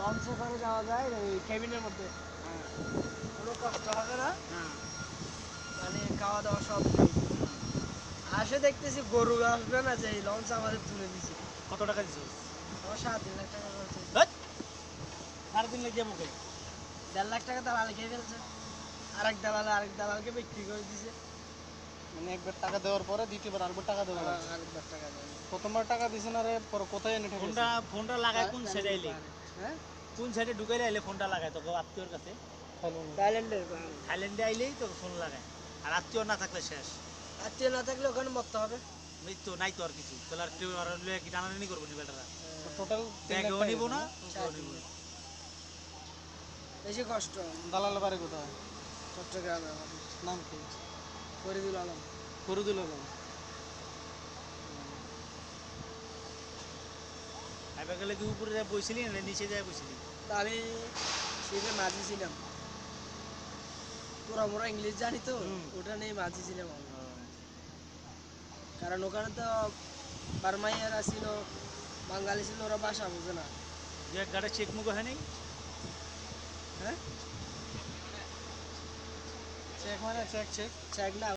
লঞ্চে করে যাওয়া যায় ওই কেবিনের মধ্যে। কোনো কষ্ট হবে না। হ্যাঁ। মানে খাওয়া দাওয়া সব। আসে দেখতেছি গরু আসবে না যে এই লঞ্চ আমাদের তুলে দিছে। কত টাকা দিছো? আমার সাত তিন লাখ টাকা খরচ সাড়ে তিন লাখ দিয়ে মুখে। দেড় লাখ টাকা দালাল খেয়ে ফেলছে। আরেক দালাল আরেক দালালকে বিক্রি করে দিছে। মানে একবার টাকা দেওয়ার পরে দ্বিতীয়বার আরেকবার টাকা দেওয়া হ্যাঁ। আরেকবার টাকা দেবে প্রথমবার টাকা দিছেন আরে পরে কোথায় এনে ফোনটা ফোনটা লাগায় কোন আইলে হ্যাঁ? কোন সাইডে ঢুকাইলে আইলে ফোনটা লাগায়? তোকে আত্মীয়র কাছে? থাইল্যান্ডের থাইল্যান্ডে আইলেই তো ফোন লাগায়। আর আত্মীয় না থাকলে শেষ। আত্মীয় না থাকলে ওখানে মরতে হবে। মৃত্যু নাই তো আর কিছু। তাহলে আর কেউ আর কি টানাটানি করব নি বেটারা? টোটাল ব্যাগেও নিব না? নিব না। বেশি কষ্ট। দালাল বাড়ি কোথায়? চট্টগ্রামে। নাম কি? ফরিদুল আলম। ফরিদুল আলম। আইবা গেলে কি উপরে যায় বইছিলি না নিচে যায় তা আমি মাঝি ছিলাম পুরা মোরা ইংলিশ জানি তো ওটা নিয়ে মাঝি ছিলাম কারণ ওখানে তো বার্মাইয়ারা ছিল বাঙালি ছিল ওরা ভাষা বুঝে না। যে গাড়ি চেক মুখ হয় নাই হ্যাঁ? চেক মানে চেক চেক চেক না